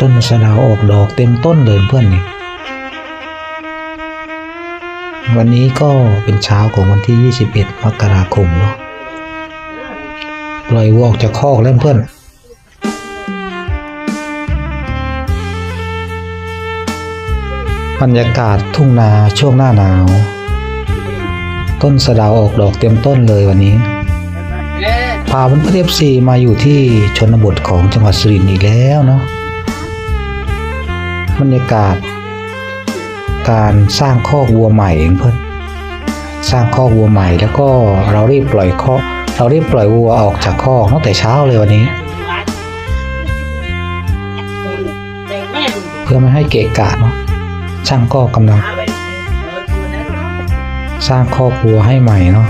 ต้นสะเดาวออกดอกเต็มต้นเลยเพื่อนนี่วันนี้ก็เป็นเช้าของวันที่ 21 มกราคมเนาะปล่อยวัวออกจากคอกแล้วเพื่อนบรรยากาศทุ่งนาช่วงหน้าหนาว ต้นสะเดาวออกดอกเต็มต้นเลยวันนี้ พาเพื่อนเอฟซีมาอยู่ที่ชนบทของจังหวัดสุรินทร์อีกแล้วเนาะ บรรยากาศ การสร้างคอกวัวใหม่เองเพื่อนสร้างคอกวัวใหม่แล้วก็เรารีบปล่อยคอกเรารีบปล่อยวัวออกจากคอกตั้งแต่เช้าเลยวันนี้ เพื่อไม่ให้เกะกะเนาะช่างก็กำลัง สร้างคอกวัวให้ใหม่เนาะ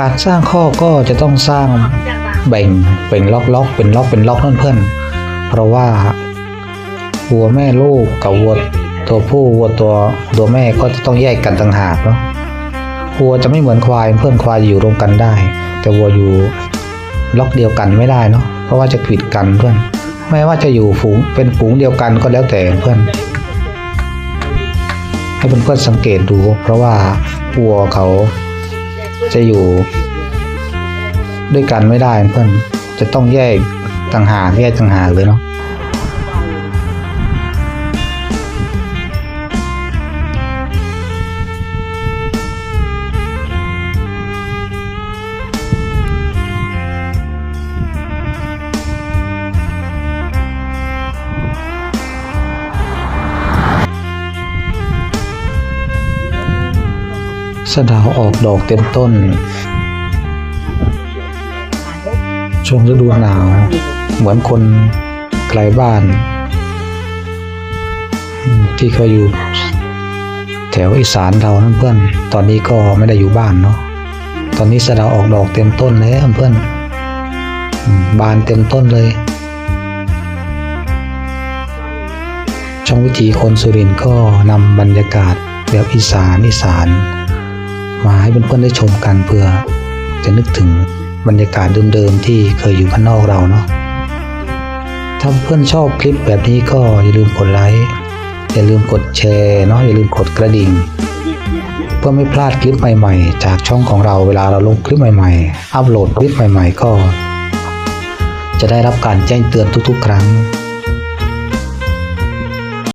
การสร้างคอก็จะต้องสร้างแบ่งเป็นล็อกล็อกเป็นล็อกเป็นล็อกนั่นเพื่อน เพราะว่าวัวแม่ลูกกับวัวตัวผู้วัวตัวตัวแม่ก็จะต้องแยกกันต่างหากเนาะวัวจะไม่เหมือนควายเพื่อนควายอยู่รวมกันได้ แต่วัวอยู่ล็อกเดียวกันไม่ได้เนาะเพราะว่าจะขีดกันเพื่อนไม่ว่าจะอยู่ฝูงเป็นฝูงเดียวกันก็แล้วแต่เพื่อนให้เพื่อนๆสังเกตดู เพราะว่าวัวเขา จะอยู่ด้วยกันไม่ได้เพื่อนจะต้องแยกต่างหากแยกต่างหากเลยเนาะ สะดาวออกดอกเต็มต้น ช่วงฤดูหนาว เหมือนคนไกลบ้าน ที่เคยอยู่ แถวอีสานเรานั่นเพื่อน ตอนนี้ก็ไม่ได้อยู่บ้านเนาะตอนนี้สะดาวออกดอกเต็มต้นแล้วเพื่อนบานเต็มต้นเลย ช่องวิถีคนสุรินทร์ก็นำบรรยากาศแบบอีสานอีสาน มาให้เพื่อนๆได้ชมกันเพื่อจะนึกถึงบรรยากาศเดิมๆที่เคยอยู่ข้างนอกเราเนาะถ้าเพื่อนชอบคลิปแบบนี้ก็อย่าลืมกดไลค์อย่าลืมกดแชร์เนาะอย่าลืมกดกระดิ่ง เพื่อไม่พลาดคลิปใหม่ๆ จากช่องของเราเวลาเราลงคลิปใหม่ๆ อัปโหลดคลิปใหม่ ๆ ก็ จะได้รับการแจ้งเตือนทุกๆ ครั้ง